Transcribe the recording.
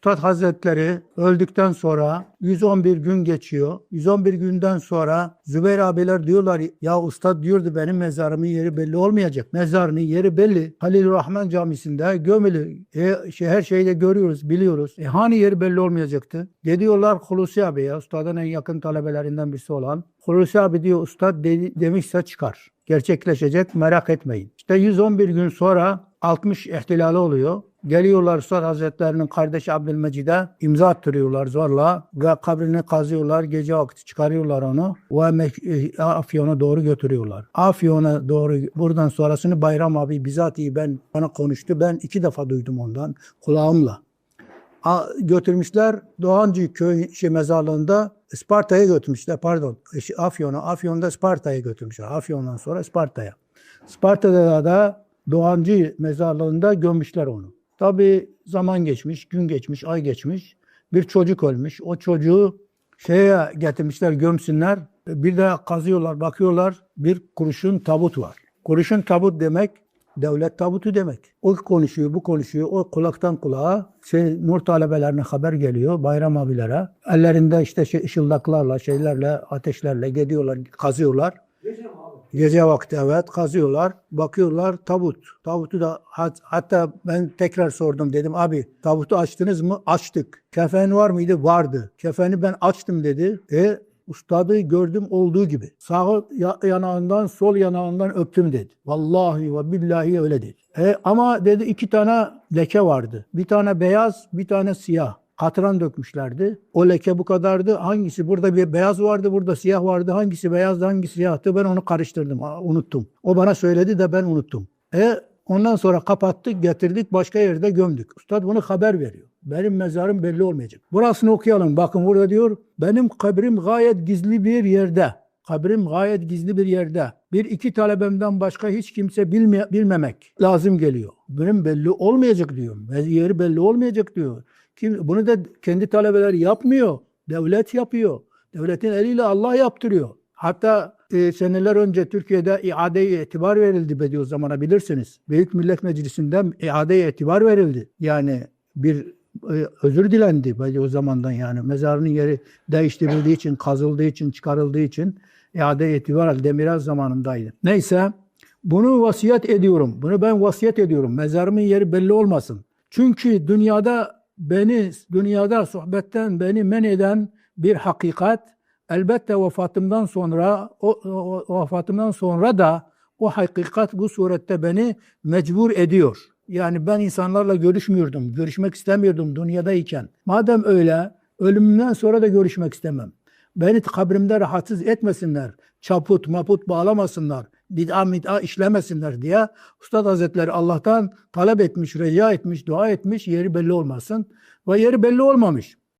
Üstad Hazretleri öldükten sonra 111 gün geçiyor. 111 günden sonra Zübeyir abiler diyorlar ya Ustad diyordu benim mezarımın yeri belli olmayacak. Mezarının yeri belli. Halil Rahman Camisi'nde gömülü. E, şey, her şeyi de görüyoruz, biliyoruz. E, hani yeri belli olmayacaktı? Gidiyorlar Hulusi abiye, Ustad'ın en yakın talebelerinden birisi olan. Hulusi abi diyor Ustad de- demişse çıkar. Gerçekleşecek merak etmeyin. İşte 111 gün sonra 60 ihtilali oluyor. Geliyorlar Üstad Hazretlerinin kardeşi Abdülmecid'e imza attırıyorlar zorla ve kabrini kazıyorlar. Gece vakti çıkarıyorlar onu ve e, Afyon'a doğru götürüyorlar. Afyon'a doğru buradan sonrasını Bayram abi bizatihi ben bana konuştu. Ben iki defa duydum ondan kulağımla. A- götürmüşler Doğancı köy şey mezarlığında Sparta'ya götürmüşler pardon şey, Afyon'a Afyon'da Sparta'ya götürmüşler Afyon'dan sonra Sparta'ya Sparta'da da Doğancı mezarlığında gömmüşler onu. Tabi zaman geçmiş, gün geçmiş, ay geçmiş. Bir çocuk ölmüş. O çocuğu şeye getirmişler gömsünler. Bir de kazıyorlar, bakıyorlar bir kurşun tabut var. Kurşun tabut demek devlet tabutu demek. O konuşuyor, bu konuşuyor. O kulaktan kulağa şey, nur talebelerine haber geliyor bayram abilere. Ellerinde işte şey, ışıldaklarla, şeylerle, ateşlerle gidiyorlar, kazıyorlar. Gece vakti evet kazıyorlar. Bakıyorlar tabut. Tabutu da hat- hatta ben tekrar sordum dedim abi tabutu açtınız mı? Açtık. Kefen var mıydı? Vardı. Kefeni ben açtım dedi. E ustadı gördüm olduğu gibi. Sağ ya- yanağından sol yanağından öptüm dedi. Vallahi ve billahi öyle dedi. E, ama dedi iki tane leke vardı. Bir tane beyaz, bir tane siyah. Katran dökmüşlerdi. O leke bu kadardı. Hangisi? Burada bir beyaz vardı, burada siyah vardı. Hangisi beyazdı, hangisi siyahtı? Ben onu karıştırdım, unuttum. O bana söyledi de ben unuttum. E ondan sonra kapattık, getirdik, başka yerde gömdük. Ustad bunu haber veriyor. Benim mezarım belli olmayacak. Burasını okuyalım. Bakın burada diyor, benim kabrim gayet gizli bir yerde. Kabrim gayet gizli bir yerde. Bir iki talebemden başka hiç kimse bilme, bilmemek lazım geliyor. Benim belli olmayacak diyor. Yeri belli olmayacak diyor. Kim, bunu da kendi talebeleri yapmıyor. Devlet yapıyor. Devletin eliyle Allah yaptırıyor. Hatta e, seneler önce Türkiye'de iade-i itibar verildi Bediüz zamana bilirsiniz. Büyük Millet Meclisi'nden iade-i itibar verildi. Yani bir e, özür dilendi Bediüz zamandan yani. Mezarının yeri değiştirildiği için, kazıldığı için, çıkarıldığı için iade-i itibar Demirel zamanındaydı. Neyse bunu vasiyet ediyorum. Bunu ben vasiyet ediyorum. Mezarımın yeri belli olmasın. Çünkü dünyada beni, dünyada sohbetten beni men eden bir hakikat elbette vefatımdan sonra o, o- o vefatımdan sonra da o hakikat bu surette beni mecbur ediyor. Yani ben insanlarla görüşmüyordum, görüşmek istemiyordum dünyadayken. Madem öyle, ölümümden sonra da görüşmek istemem. Beni kabrimde rahatsız etmesinler, çaput maput bağlamasınlar, bid'a mid'a işlemesinler diye Ustad Hazretleri Allah'tan talep etmiş, rica etmiş, dua etmiş, yeri belli olmasın. Ve yeri belli olmamış.